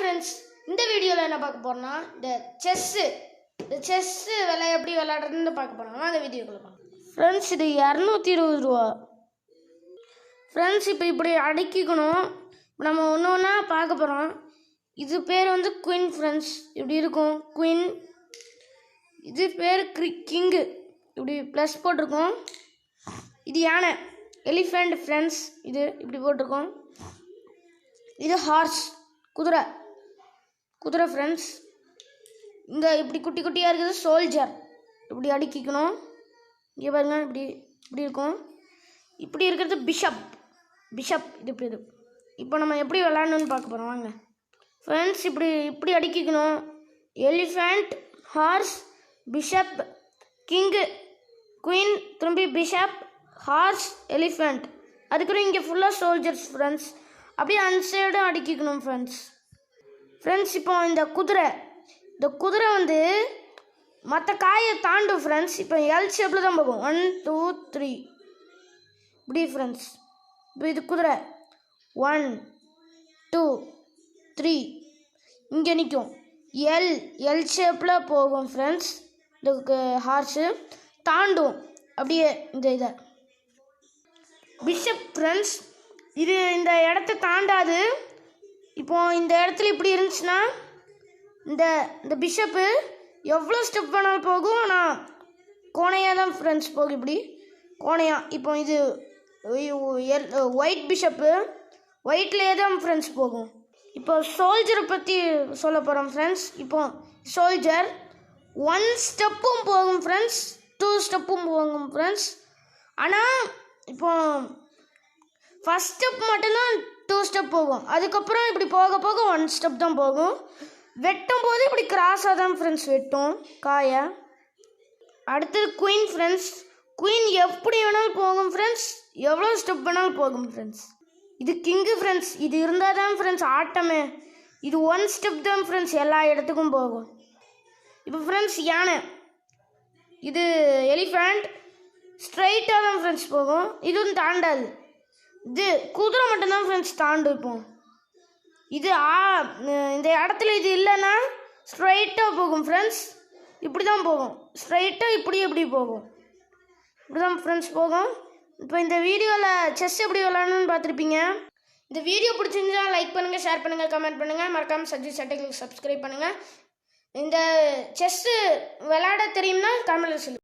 Friends இந்த வீடியோவில் என்ன பார்க்க போகிறோம்னா இந்த செஸ்ஸு இந்த செஸ்ஸு விலை எப்படி விளையாடுறதுன்னு பார்க்க போறோம். அந்த வீடியோக்குள்ள பார்க்கலாம் ஃப்ரெண்ட்ஸ் இது இரநூத்தி இருபது ரூபா. ஃப்ரெண்ட்ஸ் இப்போ இப்படி அடுக்கிக்கணும். இப்போ நம்ம ஒன்று ஒன்றா பார்க்க போகிறோம் இது பேர் வந்து குயின் ஃப்ரெண்ட்ஸ் இப்படி இருக்கும். குயின் இது பேர் கிரி கிங்கு இப்படி ப்ளஸ் போட்டிருக்கோம். இது யானை? எலிஃபெண்ட் ஃப்ரெண்ட்ஸ் இது இப்படி போட்டிருக்கோம். இது ஹார்ஸ் குதிரை. குதிரை ஃப்ரெண்ட்ஸ் இங்கே இப்படி குட்டி குட்டியாக இருக்குது சோல்ஜர் இப்படி அடுக்கிக்கணும். இங்கே பாருங்க இப்படி இப்படி இருக்கும். இப்படி இருக்கிறது பிஷப் பிஷப் இது இப்படி இது இப்போ நம்ம எப்படி விளாடணும்னு பார்க்க போகிறோம் வாங்க. ஃப்ரெண்ட்ஸ் இப்படி இப்படி அடுக்கிக்கணும். Elephant horse bishop king queen திரும்பி பிஷப் ஹார்ஸ் எலிஃபண்ட் அதுக்கப்புறம் இங்கே ஃபுல்லாக சோல்ஜர்ஸ் ஃப்ரெண்ட்ஸ் அப்படியே அந்த சைடும் அடுக்கிக்கணும் ஃப்ரெண்ட்ஸ் ஃப்ரெண்ட்ஸ் இப்போ இந்த குதிரை இந்த குதிரை வந்து மற்ற காயை தாண்டும் ஃப்ரெண்ட்ஸ் இப்போ எல் ஷேப்பில் தான் போகும் ஒன் டூ த்ரீ இப்படி ஃப்ரெண்ட்ஸ் இப்போ இது குதிரை. ஒன் டூ த்ரீ இங்கே நிற்கும் எல் எல் ஷேப்பில் போகும் ஃப்ரெண்ட்ஸ் இந்த ஹார்ஸு தாண்டும். அப்படியே இந்த இதை. பிஷப் ஃப்ரெண்ட்ஸ் இது இந்த இடத்த தாண்டாது. இப்போ இந்த இடத்துல இப்படி இருந்துச்சுன்னா இந்த இந்த பிஷப்பு எவ்வளோ ஸ்டெப் வேணாலும் போகும் ஆனால் கோணையாக தான் ஃப்ரெண்ட்ஸ் போகும் இப்படி. கோணையாக இப்போ இது ஒயிட் பிஷப்பு ஒயிட்லேயே தான் ஃப்ரெண்ட்ஸ் போகும். இப்போ சோல்ஜரை பற்றி சொல்ல போகிறோம் ஃப்ரெண்ட்ஸ் இப்போ சோல்ஜர் ஒன் ஸ்டெப்பும் போகும் ஃப்ரெண்ட்ஸ் டூ ஸ்டெப்பும் போகும் ஃப்ரெண்ட்ஸ் ஆனால் இப்போ ஃபஸ்ட் ஸ்டெப் மட்டும்தான் டூ ஸ்டெப் போகும். அதுக்கப்புறம் இப்படி போக போக ஒன் ஸ்டெப் தான் போகும். வெட்டும் போது இப்படி கிராஸாக தான் ஃப்ரெண்ட்ஸ் வெட்டும். காயை? அடுத்தது குயின் ஃப்ரெண்ட்ஸ் குயின் எப்படி வேணாலும் போகும் ஃப்ரெண்ட்ஸ் எவ்வளோ ஸ்டெப் வேணாலும் போகும் ஃப்ரெண்ட்ஸ் இது கிங்கு ஃப்ரெண்ட்ஸ் இது இருந்தால் தான் ஃப்ரெண்ட்ஸ் ஆட்டமே. இது ஒன் ஸ்டெப் தான் ஃப்ரெண்ட்ஸ் எல்லா இடத்துக்கும் போகும். இப்போ ஃப்ரெண்ட்ஸ் யானை. இது எலிஃபேண்ட் ஸ்ட்ரைட்டாக தான் ஃப்ரெண்ட்ஸ் போகும். இதுவும் தாண்டாது இது குதிரை மட்டும்தான் ஃப்ரெண்ட்ஸ் தாண்டு இப்போ இது ஆ இந்த இடத்துல இது இல்லைன்னா ஸ்ட்ரைட்டாக போகும் ஃப்ரெண்ட்ஸ் இப்படி தான் போகும் ஸ்ட்ரைட்டாக இப்படி எப்படி போகும். இப்படி தான் ஃப்ரெண்ட்ஸ் போகும். இப்போ இந்த வீடியோவில் செஸ் எப்படி விளாடணும்னு பார்த்துருப்பீங்க. இந்த வீடியோ பிடிச்சிருந்தா லைக் பண்ணுங்கள் ஷேர் பண்ணுங்கள் கமெண்ட் பண்ணுங்கள் மறக்காமல் சஜி சட்டைகளுக்கு சப்ஸ்கிரைப் பண்ணுங்கள் இந்த செஸ்ஸு விளாட தெரியும்னா தமிழில் சொல்லு